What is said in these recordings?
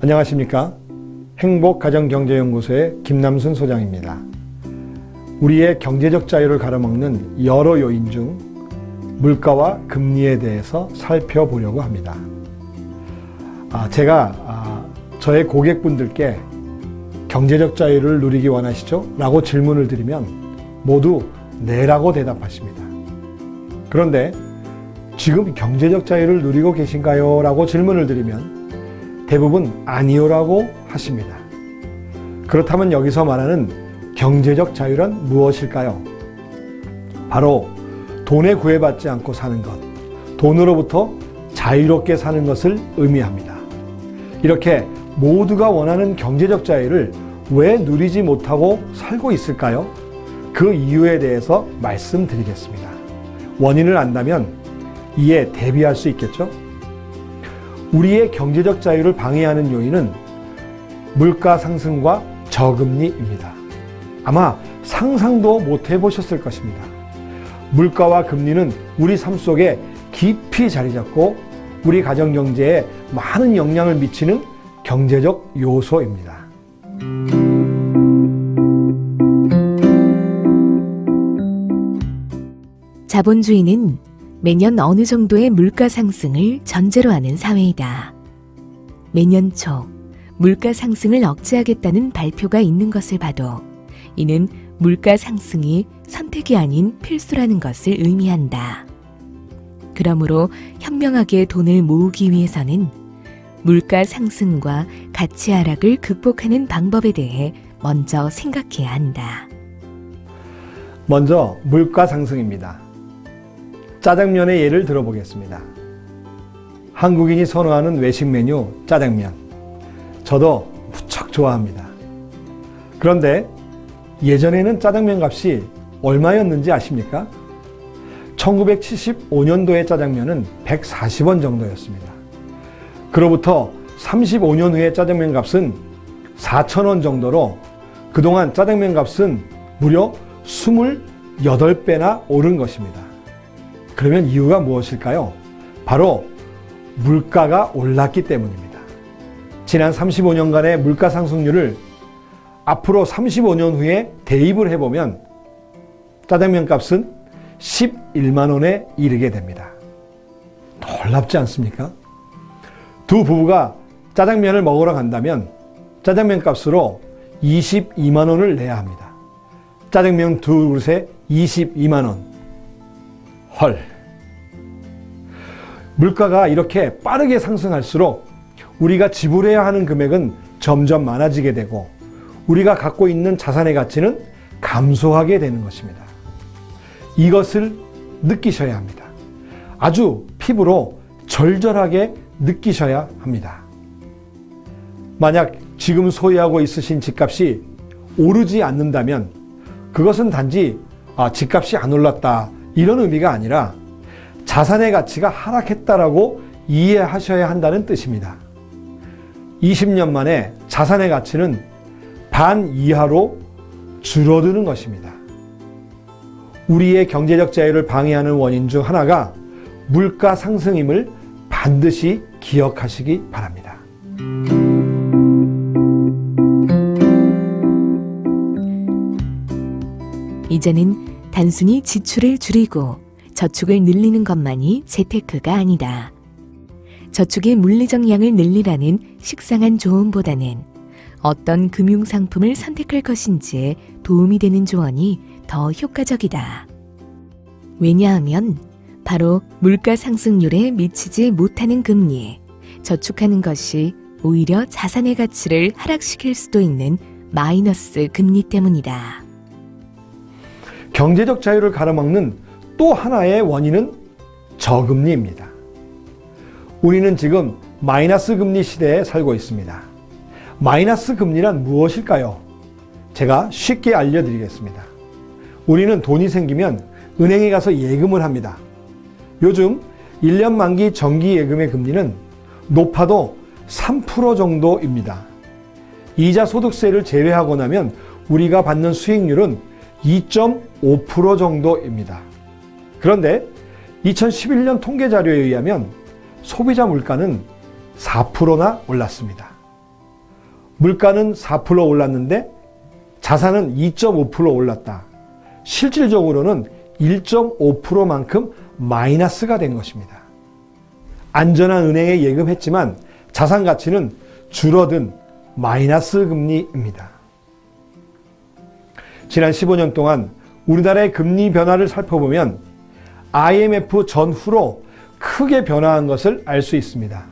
안녕하십니까. 행복가정경제연구소의 김남순 소장입니다. 우리의 경제적 자유를 가로막는 여러 요인 중 물가와 금리에 대해서 살펴보려고 합니다. 아, 제가 아, 저의 고객분들께 경제적 자유를 누리기 원하시죠? 라고 질문을 드리면 모두 네라고 대답하십니다. 그런데 지금 경제적 자유를 누리고 계신가요? 라고 질문을 드리면 대부분 아니요라고 하십니다. 그렇다면 여기서 말하는 경제적 자유란 무엇일까요? 바로 돈에 구애받지 않고 사는 것, 돈으로부터 자유롭게 사는 것을 의미합니다. 이렇게 모두가 원하는 경제적 자유를 왜 누리지 못하고 살고 있을까요? 그 이유에 대해서 말씀드리겠습니다. 원인을 안다면 이에 대비할 수 있겠죠? 우리의 경제적 자유를 방해하는 요인은 물가 상승과 저금리입니다. 아마 상상도 못 해보셨을 것입니다. 물가와 금리는 우리 삶 속에 깊이 자리 잡고 우리 가정 경제에 많은 영향을 미치는 경제적 요소입니다. 자본주의는 매년 어느 정도의 물가 상승을 전제로 하는 사회이다. 매년 초 물가 상승을 억제하겠다는 발표가 있는 것을 봐도 이는 물가 상승이 선택이 아닌 필수라는 것을 의미한다. 그러므로 현명하게 돈을 모으기 위해서는 물가 상승과 가치 하락을 극복하는 방법에 대해 먼저 생각해야 한다. 먼저 물가 상승입니다. 짜장면의 예를 들어보겠습니다. 한국인이 선호하는 외식 메뉴 짜장면. 저도 무척 좋아합니다. 그런데 예전에는 짜장면 값이 얼마였는지 아십니까? 1975년도의 짜장면은 140원 정도였습니다. 그로부터 35년 후의 짜장면 값은 4,000원 정도로 그동안 짜장면 값은 무려 28배나 오른 것입니다. 그러면 이유가 무엇일까요? 바로 물가가 올랐기 때문입니다. 지난 35년간의 물가 상승률을 앞으로 35년 후에 대입을 해보면 짜장면 값은 11만 원에 이르게 됩니다. 놀랍지 않습니까? 두 부부가 짜장면을 먹으러 간다면 짜장면 값으로 22만 원을 내야 합니다. 짜장면 두 그릇에 22만 원. 헐. 물가가 이렇게 빠르게 상승할수록 우리가 지불해야 하는 금액은 점점 많아지게 되고 우리가 갖고 있는 자산의 가치는 감소하게 되는 것입니다. 이것을 느끼셔야 합니다. 아주 피부로 절절하게 느끼셔야 합니다. 만약 지금 소유하고 있으신 집값이 오르지 않는다면 그것은 단지 아, 집값이 안 올랐다 이런 의미가 아니라 자산의 가치가 하락했다라고 이해하셔야 한다는 뜻입니다. 20년 만에 자산의 가치는 반 이하로 줄어드는 것입니다. 우리의 경제적 자유를 방해하는 원인 중 하나가 물가 상승임을 반드시 기억하시기 바랍니다. 이제는 단순히 지출을 줄이고 저축을 늘리는 것만이 재테크가 아니다. 저축의 물리적 양을 늘리라는 식상한 조언보다는 어떤 금융 상품을 선택할 것인지에 도움이 되는 조언이 더 효과적이다. 왜냐하면 바로 물가 상승률에 미치지 못하는 금리에 저축하는 것이 오히려 자산의 가치를 하락시킬 수도 있는 마이너스 금리 때문이다. 경제적 자유를 가로막는 또 하나의 원인은 저금리입니다. 우리는 지금 마이너스 금리 시대에 살고 있습니다. 마이너스 금리란 무엇일까요? 제가 쉽게 알려드리겠습니다. 우리는 돈이 생기면 은행에 가서 예금을 합니다. 요즘 1년 만기 정기 예금의 금리는 높아도 3% 정도입니다. 이자 소득세를 제외하고 나면 우리가 받는 수익률은 2.5% 정도입니다. 그런데 2011년 통계 자료에 의하면 소비자 물가는 4%나 올랐습니다. 물가는 4% 올랐는데 자산은 2.5% 올랐다. 실질적으로는 1.5%만큼 마이너스가 된 것입니다. 안전한 은행에 예금했지만 자산 가치는 줄어든 마이너스 금리입니다. 지난 15년 동안 우리나라의 금리 변화를 살펴보면 IMF 전후로 크게 변화한 것을 알 수 있습니다.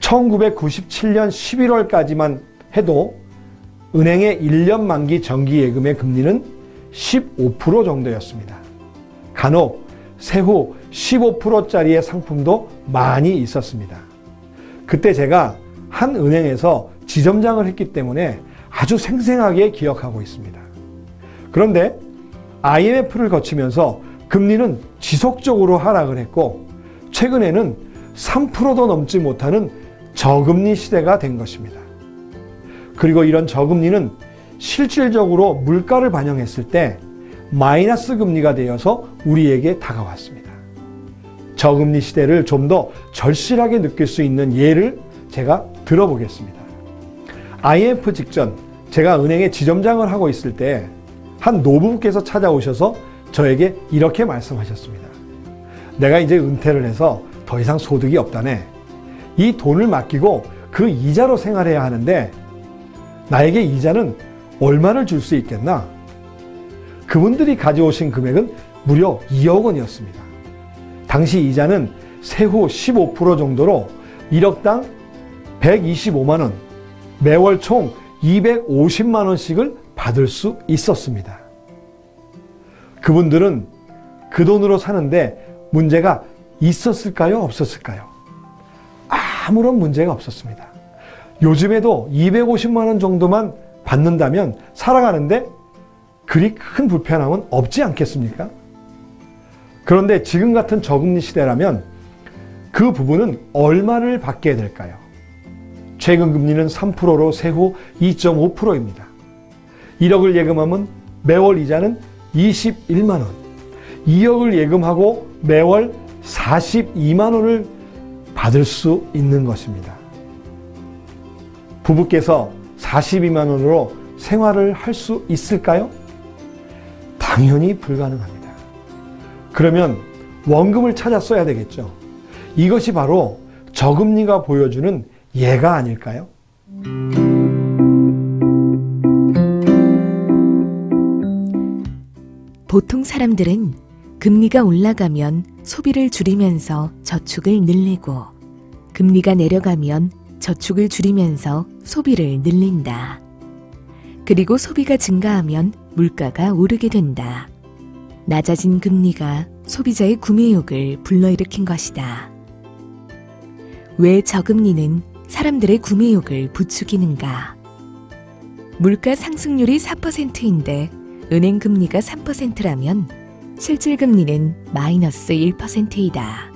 1997년 11월까지만 해도 은행의 1년 만기 정기 예금의 금리는 15% 정도였습니다. 간혹 세후 15%짜리의 상품도 많이 있었습니다. 그때 제가 한 은행에서 지점장을 했기 때문에 아주 생생하게 기억하고 있습니다. 그런데 IMF를 거치면서 금리는 지속적으로 하락을 했고 최근에는 3%도 넘지 못하는 저금리 시대가 된 것입니다. 그리고 이런 저금리는 실질적으로 물가를 반영했을 때 마이너스 금리가 되어서 우리에게 다가왔습니다. 저금리 시대를 좀 더 절실하게 느낄 수 있는 예를 제가 들어보겠습니다. IMF 직전 제가 은행에 지점장을 하고 있을 때 한 노부부께서 찾아오셔서 저에게 이렇게 말씀하셨습니다. 내가 이제 은퇴를 해서 더 이상 소득이 없다네. 이 돈을 맡기고 그 이자로 생활해야 하는데 나에게 이자는 얼마를 줄 수 있겠나? 그분들이 가져오신 금액은 무려 2억 원이었습니다. 당시 이자는 세후 15% 정도로 1억당 125만 원, 매월 총 250만 원씩을 받을 수 있었습니다. 그분들은 그 돈으로 사는데 문제가 있었을까요? 없었을까요? 아무런 문제가 없었습니다. 요즘에도 250만 원 정도만 받는다면 살아가는데 그리 큰 불편함은 없지 않겠습니까? 그런데 지금 같은 저금리 시대라면 그 부분은 얼마를 받게 될까요? 최근 금리는 3%로 세후 2.5%입니다. 1억을 예금하면 매월 이자는 21만 원. 2억을 예금하고 매월 42만 원을 받을 수 있는 것입니다. 부부께서 42만 원으로 생활을 할 수 있을까요? 당연히 불가능합니다. 그러면 원금을 찾아 써야 되겠죠. 이것이 바로 저금리가 보여주는 예가 아닐까요? 보통 사람들은 금리가 올라가면 소비를 줄이면서 저축을 늘리고 금리가 내려가면 저축을 줄이면서 소비를 늘린다. 그리고 소비가 증가하면 물가가 오르게 된다. 낮아진 금리가 소비자의 구매욕을 불러일으킨 것이다. 왜 저금리는 사람들의 구매욕을 부추기는가? 물가 상승률이 4%인데 은행 금리가 3%라면 실질 금리는 마이너스 1%이다.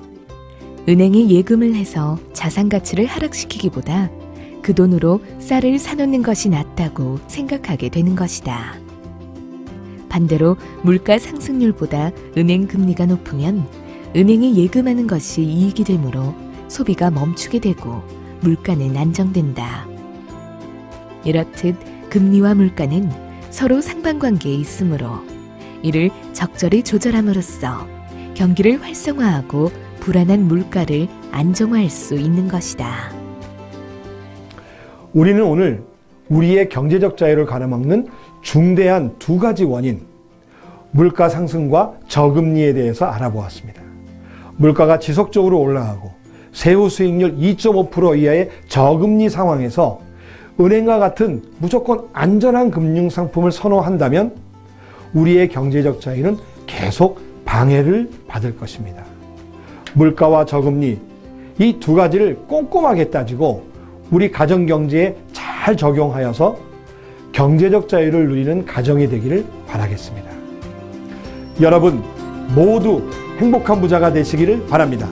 은행에 예금을 해서 자산 가치를 하락시키기보다 그 돈으로 쌀을 사놓는 것이 낫다고 생각하게 되는 것이다. 반대로 물가 상승률보다 은행 금리가 높으면 은행에 예금하는 것이 이익이 되므로 소비가 멈추게 되고 물가는 안정된다. 이렇듯 금리와 물가는 서로 상반관계에 있으므로 이를 적절히 조절함으로써 경기를 활성화하고 불안한 물가를 안정화할 수 있는 것이다. 우리는 오늘 우리의 경제적 자유를 가로막는 중대한 두 가지 원인, 물가 상승과 저금리에 대해서 알아보았습니다. 물가가 지속적으로 올라가고 세후 수익률 2.5% 이하의 저금리 상황에서 은행과 같은 무조건 안전한 금융 상품을 선호한다면 우리의 경제적 자유는 계속 방해를 받을 것입니다. 물가와 저금리 이 두 가지를 꼼꼼하게 따지고 우리 가정 경제에 잘 적용하여서 경제적 자유를 누리는 가정이 되기를 바라겠습니다. 여러분 모두 행복한 부자가 되시기를 바랍니다.